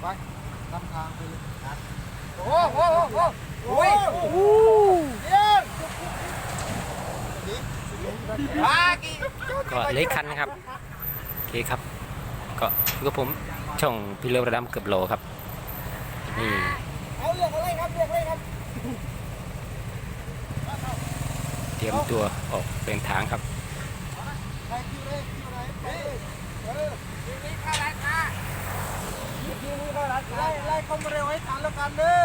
ไปนำทางไปเลยนะโอ้โหโอ้โหโอ้ยอู้เยี่ยมนี่ปากี่ก็เหลยคันนะครับโอเคครับ ก็คือผมช่องพิเรระดำเกือบโลครับนี่เอาเรียกอะไรครับเรียกอะไรครับเตรียมตัวออกเดินทางครับใครคิวเลยคิวไหนไปเลยเออ ไล่ไล่ความเร็วให้ทันแล้วกันเด้อ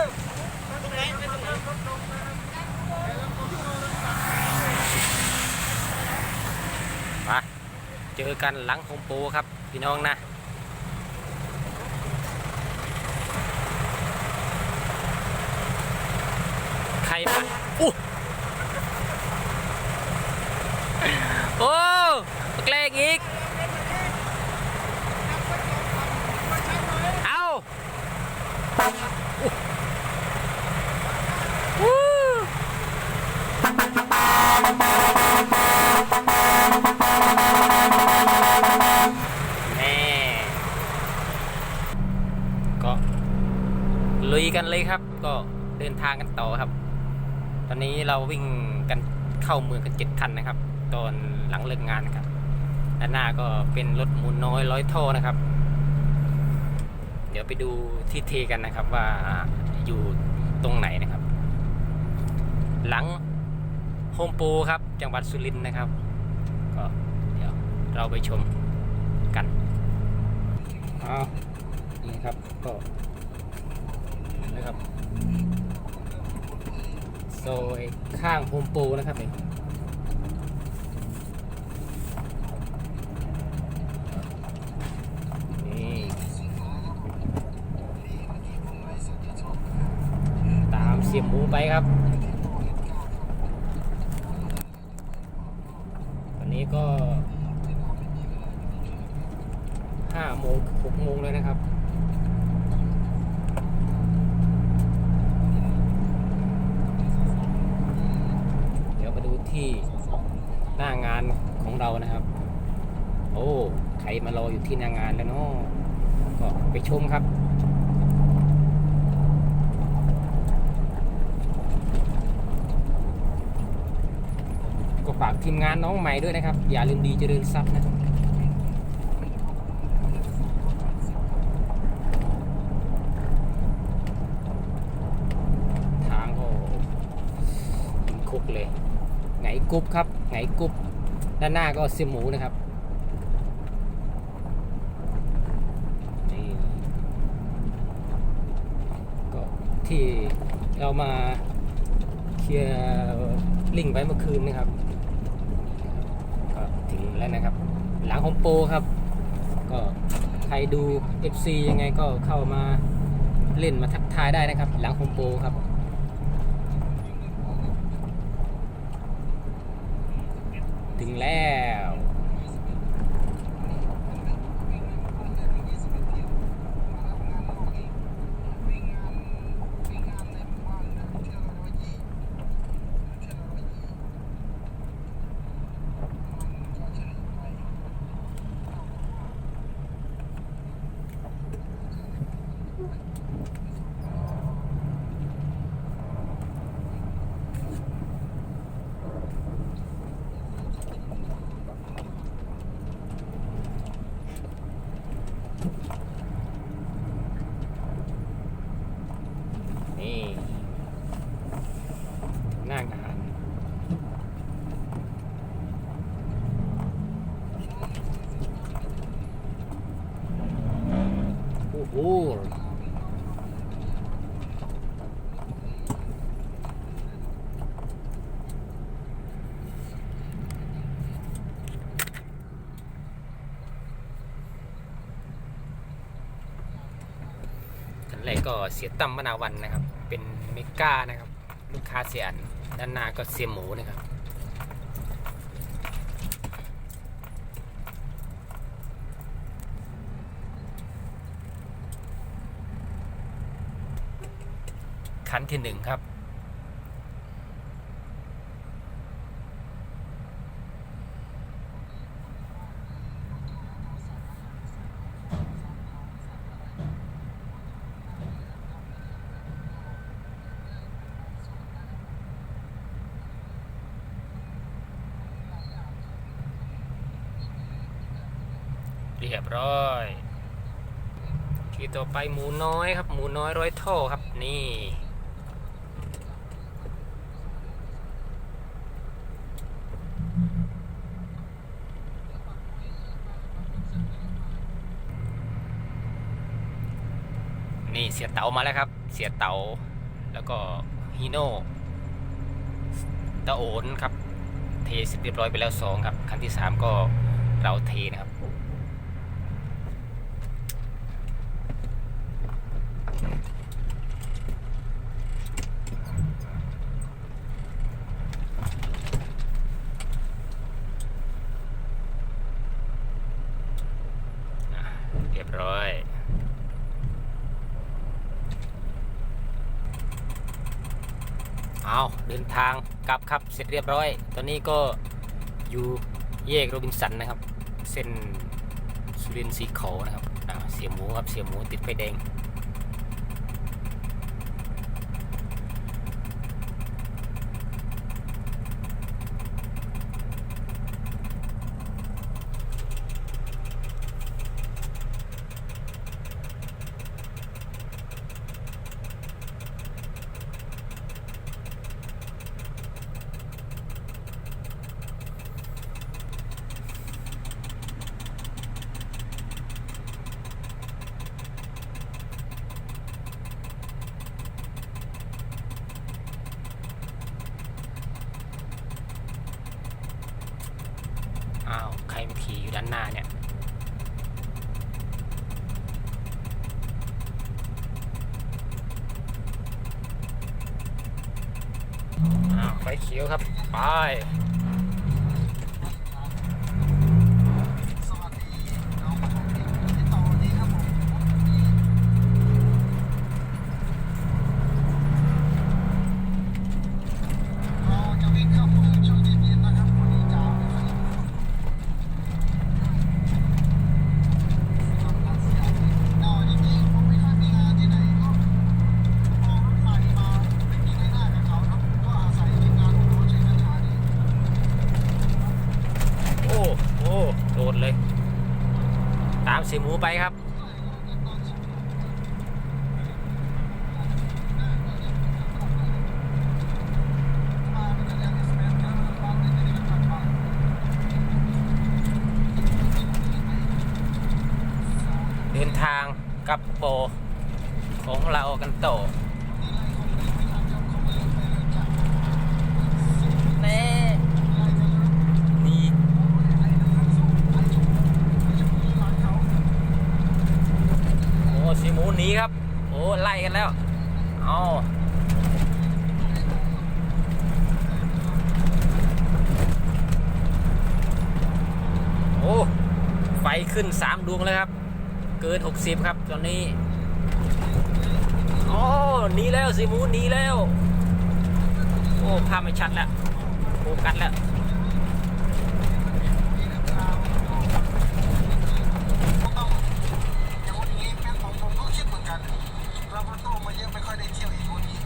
ต้องไหนต้องไหนรถลงนมาเจอกันหลังโฮมโปรครับ พี่น้องนะ ใครมาอู้โอ้แกล้งอีก เอาอู้แน่ก็ ลุยกันเลยครับ ก็เดินทางกันต่อครับ ตอนนี้เราวิ่งกันเข้าเมืองกันเจ็ดคันนะครับ ตอนหลังเลิกงานครับด้านหน้าก็เป็นรถหมูลน้อยร้อยท่อนะครับ เดี๋ยวไปดูที่เทกันนะครับว่าอยู่ตรงไหนนะครับ หลังโฮมโปรครับจังหวัดสุรินทร์นะครับ ก็เดี๋ยวเราไปชมกันเอานี่ครับก็นะครับ ซอยข้างโฮมโปรนะครับนี่ตามเสียบหมูไปครับ วันนี้ก็ห้าโมงหกโมงเลยนะครับ เดี๋ยวมาดูที่ หน้างานของเรานะครับ โอ้ใครมารออยู่ที่หน้างานแล้วเนาะก็ไปชมครับก็ฝากทีมงานน้องใหม่ด้วยนะครับ อย่าลืมดีเจริญทรัพย์นะทางก็หินคุกเลย ไงกรุบครับไงกรุบด้านหน้าก็เสีหมูนะครับนี่ก็ที่เรามาเคลียร์ลิงไว้เมื่อคืนนะครับก็ถึงแล้วนะครับ หลังของโปรครับ ก็ใครดู FC ยังไงก็เข้ามาเล่นมาทักทายได้นะครับ หลังของโปรครับ ถึงแล้ว นี่หน้างาน โอ้โหอันแรกก็เสียตั้มมะนาวันนะครับ เป็นเมกานะครับ ลูกค้าเสียอันด้านหน้าก็เสียหมูนะครับ ขันที่หนึ่งครับ เรียบร้อยที่ต่อไปหมูน้อยครับ หมูน้อยร้อยท่อครับนี่ นี่เสียเต๋ามาแล้วครับ เสียเต๋าแล้วก็ฮีโน่ตะโอนครับ เทเสร็จเรียบร้อยไปแล้วสองครับ คันที่สามก็เราเทนะครับ อะเรียบร้อย เอาเดินทางกลับครับเสร็จเรียบร้อย ตอนนี้ก็อยู่แยกโรบินสันนะครับ เส้นสุรินทร์สีเขานะครับเสียหมูครับเสียหมูติดไฟแดง อ้าว ใครมาขี่อยู่ด้านหน้าเนี่ย อ้าว ไฟเขียวครับ ไป สวัสดีน้องผู้ชมที่ต่อนี้ครับผมเราจะวิ่งเข้าเมืองช่วงเย็นๆนะครับวันนี้จะไม่ค่อยมีคนสำหรับเสียงเอาจริงๆผมไม่ค่อยมีงานที่ไหนก็พอรถไฟมาไม่มีในหน้ากับเขาครับก็อาศัยทีมงานของรถใช้กัญชานี่ โอ้ โอ้โดดเลย ตามสีหมูไปครับ เดินทางกับโปของเรากันต่อ โอ้สีหมูหนีครับ โอ้ไล่กันแล้ว เอาโอ้ไฟขึ้นสามดวงแล้วครับ เกิน60ครับตอนนี้โอ้หนีแล้วสีหมูหนีแล้ว โอ้ภาพไม่ชัดแล้วโฟกัสแล้ว อย่างวันนี้เป็นผมผมก็คิดเหมือนกันเราก็โตมาเยอะไม่ค่อยได้เที่ยวอีกวันนี้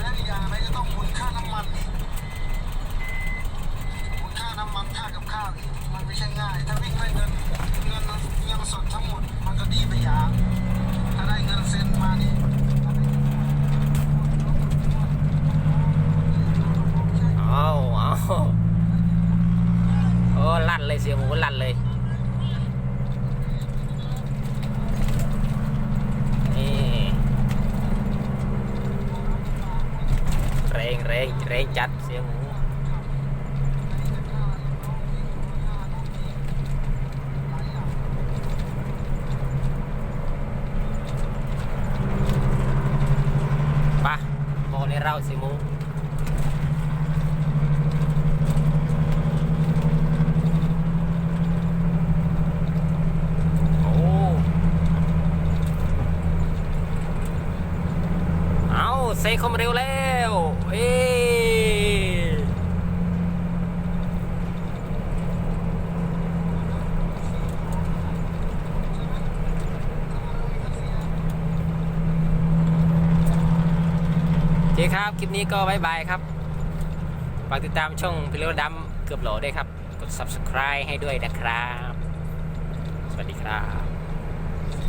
และอีกอย่างอะไรก็ต้องหมุนค่าน้ำมันอีกหมุนค่าน้ำมันค่ากับข้าวอีกมันไม่ใช่ง่าย ถ้าวิ่งได้เงินเงินเงิน สดทั้งหมดมันก็ดีไปอย่าง ถ้าได้เงินเซ็นมานี่เอาเอาโอ้ลั่นเลยเสียหูลั่นเลย นี่แรงแรงแรงจัดเสียหมู ไปะบอกในเราเสียหมู โอ้ เอาเซคอมเร็วแล้ว เอ้ โอเคครับ คลิปนี้ก็บายบายครับฝากติดตามช่องพิลโรดัมเกือบโหลได้วยครับ กด subscribe ให้ด้วยนะครับ สวัสดีครับ